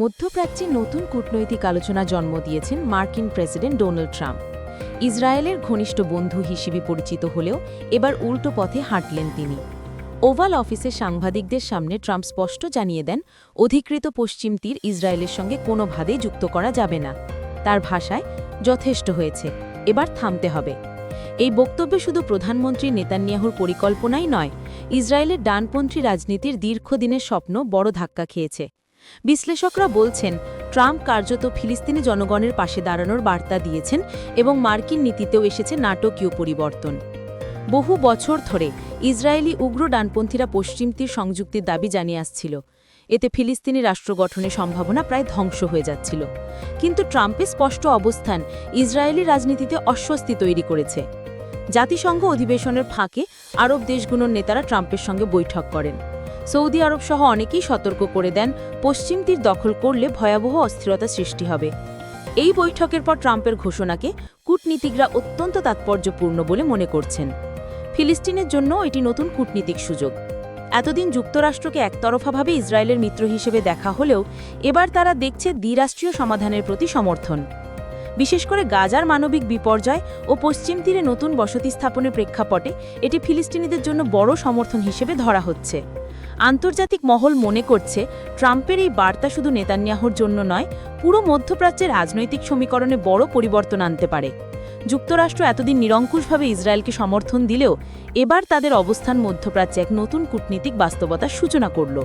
মধ্যপ্রাচ্যে নতুন কূটনৈতিক আলোচনা জন্ম দিয়েছেন মার্কিন প্রেসিডেন্ট ডোনাল্ড ট্রাম্প। ইসরায়েলের ঘনিষ্ঠ বন্ধু হিসেবে পরিচিত হলেও এবার উল্টো পথে হাঁটলেন তিনি। ওভাল অফিসে সাংবাদিকদের সামনে ট্রাম্প স্পষ্ট জানিয়ে দেন, অধিকৃত পশ্চিম তীর ইসরায়েলের সঙ্গে কোনোভাবেই যুক্ত করা যাবে না। তার ভাষায়, যথেষ্ট হয়েছে, এবার থামতে হবে। এই বক্তব্য শুধু প্রধানমন্ত্রী নেতানিয়াহুর পরিকল্পনাই নয়, ইসরায়েলের ডানপন্থী রাজনীতির দীর্ঘদিনের স্বপ্ন বড় ধাক্কা খেয়েছে। বিশ্লেষকরা বলছেন, ট্রাম্প কার্যত ফিলিস্তিনি জনগণের পাশে দাঁড়ানোর বার্তা দিয়েছেন এবং মার্কিন নীতিতেও এসেছে নাটকীয় পরিবর্তন। বহু বছর ধরে ইসরায়েলি উগ্র ডানপন্থীরা পশ্চিম তীর সংযুক্তির দাবি জানিয়ে আসছিল। এতে ফিলিস্তিনি রাষ্ট্র গঠনের সম্ভাবনা প্রায় ধ্বংস হয়ে যাচ্ছিল। কিন্তু ট্রাম্পের স্পষ্ট অবস্থান ইসরায়েলি রাজনীতিতে অস্বস্তি তৈরি করেছে। জাতিসংঘ অধিবেশনের ফাঁকে আরব দেশগুলোর নেতারা ট্রাম্পের সঙ্গে বৈঠক করেন। সৌদি আরব সহ অনেকেই সতর্ক করে দেন, পশ্চিম তীর দখল করলে ভয়াবহ অস্থিরতা সৃষ্টি হবে। এই বৈঠকের পর ট্রাম্পের ঘোষণাকে কূটনীতিকরা অত্যন্ত তাৎপর্যপূর্ণ বলে মনে করছেন। ফিলিস্তিনের জন্য এটি নতুন কূটনীতিক সুযোগ। এতদিন যুক্তরাষ্ট্রকে একতরফাভাবে ইসরায়েলের মিত্র হিসেবে দেখা হলেও এবার তারা দেখছে দ্বিরাষ্ট্রীয় সমাধানের প্রতি সমর্থন। বিশেষ করে গাজার মানবিক বিপর্যয় ও পশ্চিম তীরে নতুন বসতি স্থাপনের প্রেক্ষাপটে এটি ফিলিস্তিনিদের জন্য বড় সমর্থন হিসেবে ধরা হচ্ছে। আন্তর্জাতিক মহল মনে করছে, ট্রাম্পের এই বার্তা শুধু নেতানিয়াহুর জন্য নয়, পুরো মধ্যপ্রাচ্যের রাজনৈতিক সমীকরণে বড় পরিবর্তন আনতে পারে। যুক্তরাষ্ট্র এতদিন নিরঙ্কুশভাবে ইসরায়েলকে সমর্থন দিলেও এবার তাদের অবস্থান মধ্যপ্রাচ্যে এক নতুন কূটনীতিক বাস্তবতার সূচনা করল।